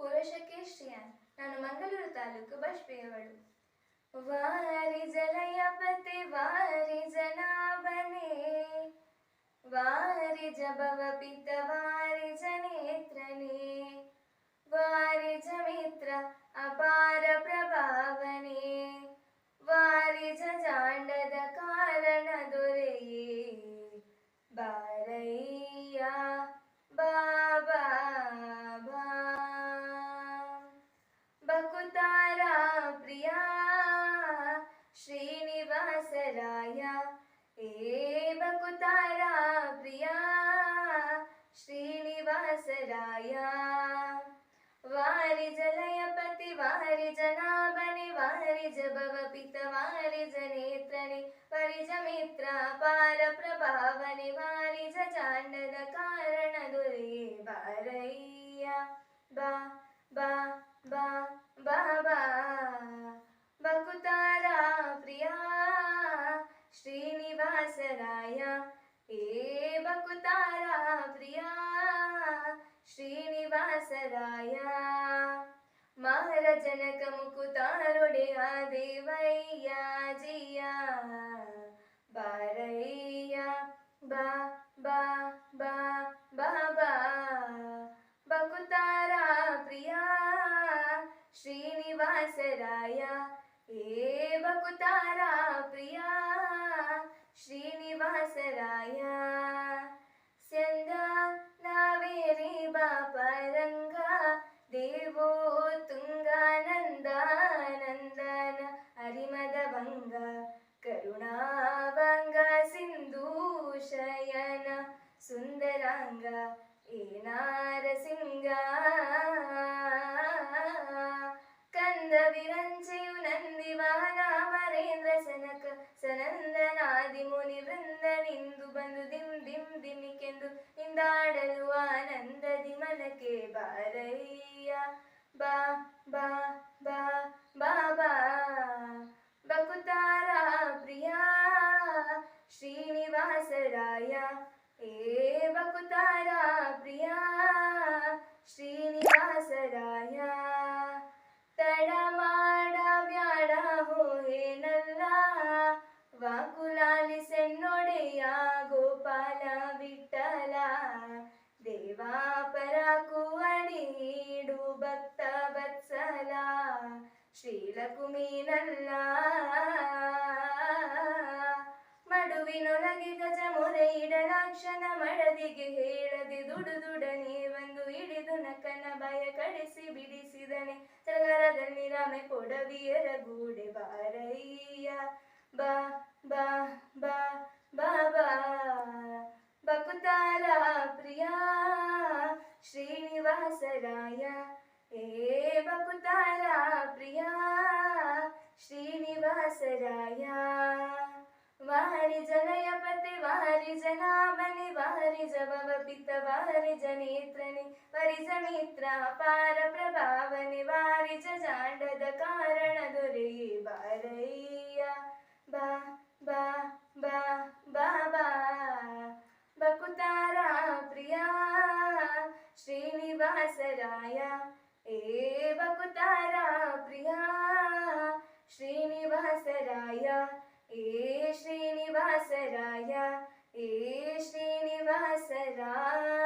ಪುರುಷಕೇಶಿಯನ್ ನಾನು ಮಂಗಳೂರು ತಾಲೂಕು ಬಷ್ಪೇಯವಳು ವಾರಿ ಜಲಯಪತಿ ವಾರಿ ಜನಾಭನೆ ವಾರಿ ಜಭವ ಪಿತ ವಾರಿ ಜನೇತ್ರನೇ ವಾರಿ ಜಮಿತ್ರ ಅಪಾರ ಪ್ರಭಾವನೆ ವಾರಿ ಜಾಂಡದ ಕಾರಣ ದೊರೆಯೇ ಬಾರಯ್ಯ ಬಾಬಾ ಬಾ ധീരായ വാരി ജലയപതി വാരി ജനാഭനെ വാരി ജപവപിത വാരി ജനേത്രനെ വരിജ മിത്രാപാര പ്രഭാവനെ വാരി ജാണ്ടന കാരണ ദുരേ വാരയ്യ వాసరాయ మాల జనకముకు తారుడి ఆదివయ్యా జియా. బారయ్యా బా బా బా బాబా బకుతారా ప్రియా. శ్రీనివాసరాయ ఏ బకుతారా ప్రియా. శ్రీనివాసరాయ. ಕರುಣಾವಂಗ ಸಿಂಧೂ ಶಯನ ಸುಂದರಾಂಗ ಏನಾರ ಸಿಂಗ ಕಂದ ವಿರಂಚೆಯು ನಂದಿವಾನ ಮರೇಂದ್ರ ಸನಕ ಸನಂದನಾದಿ ಮುನಿ ವೃಂದ ನಿಂದು ಬಂದು ದಿಮ್ ದಿಮ್ ದಿಮಿಕೆಂದು ನಿಂದಾಡಲು ಆನಂದದಿ ಮನಕ್ಕೆ ಬಾರಯ್ಯ ಬಾ ಬಾ ಬಾ ಬಾ ಬಾ ಬಕುತಾರ ಪ್ರಿಯಾ प्रिया श्रीनिवासराय हे वकुतारा प्रिया श्रीनिवासराय तडमाड व्याड ಹೋಗೇನಲ್ಲ ವಾಕುಲಾಲಿಸೆನ್ನೊಡೆಯ ಗೋಪಾಲ ವಿಠಲ. ದೇವಾಪರ ಕುವಣಿಡು ಭಕ್ತ ವತ್ಸಲ ಶ್ರೀಲಕುಮೀನಲ್ಲ ಸಗರದಲ್ಲಿ ರಾಮೆ ಕೊಡವಿಯರ ಗೂಡೆ ಬಾರಯ್ಯ ಬಾ ಬಾ ಬಾ ಬಾ ಬಾ ಬಕುತಾರ ಪ್ರಿಯ ಶ್ರೀನಿವಾಸರಾಯ ಏ ಬಕುತಾರ ಪ್ರಿಯ ಶ್ರೀನಿವಾಸರಾಯ ವಾರಿ ಜನಯಪತಿ ವಾರಿ ಜನಾಭನೆ ವಾರಿ ಜಭವ ಪಿತ ವಾರಿ ಜನೇತ್ರನೆ ವರಿ ಜಮಿತ್ರ ಪಾರ ಪ್ರಭಾವನೆ ವಾರಿ बा बकुतारा प्रिया श्रीनिवास राया ए बकुतारा प्रिया श्रीनिवास राया ए श्रीनिवास राया ए श्रीनिवास राया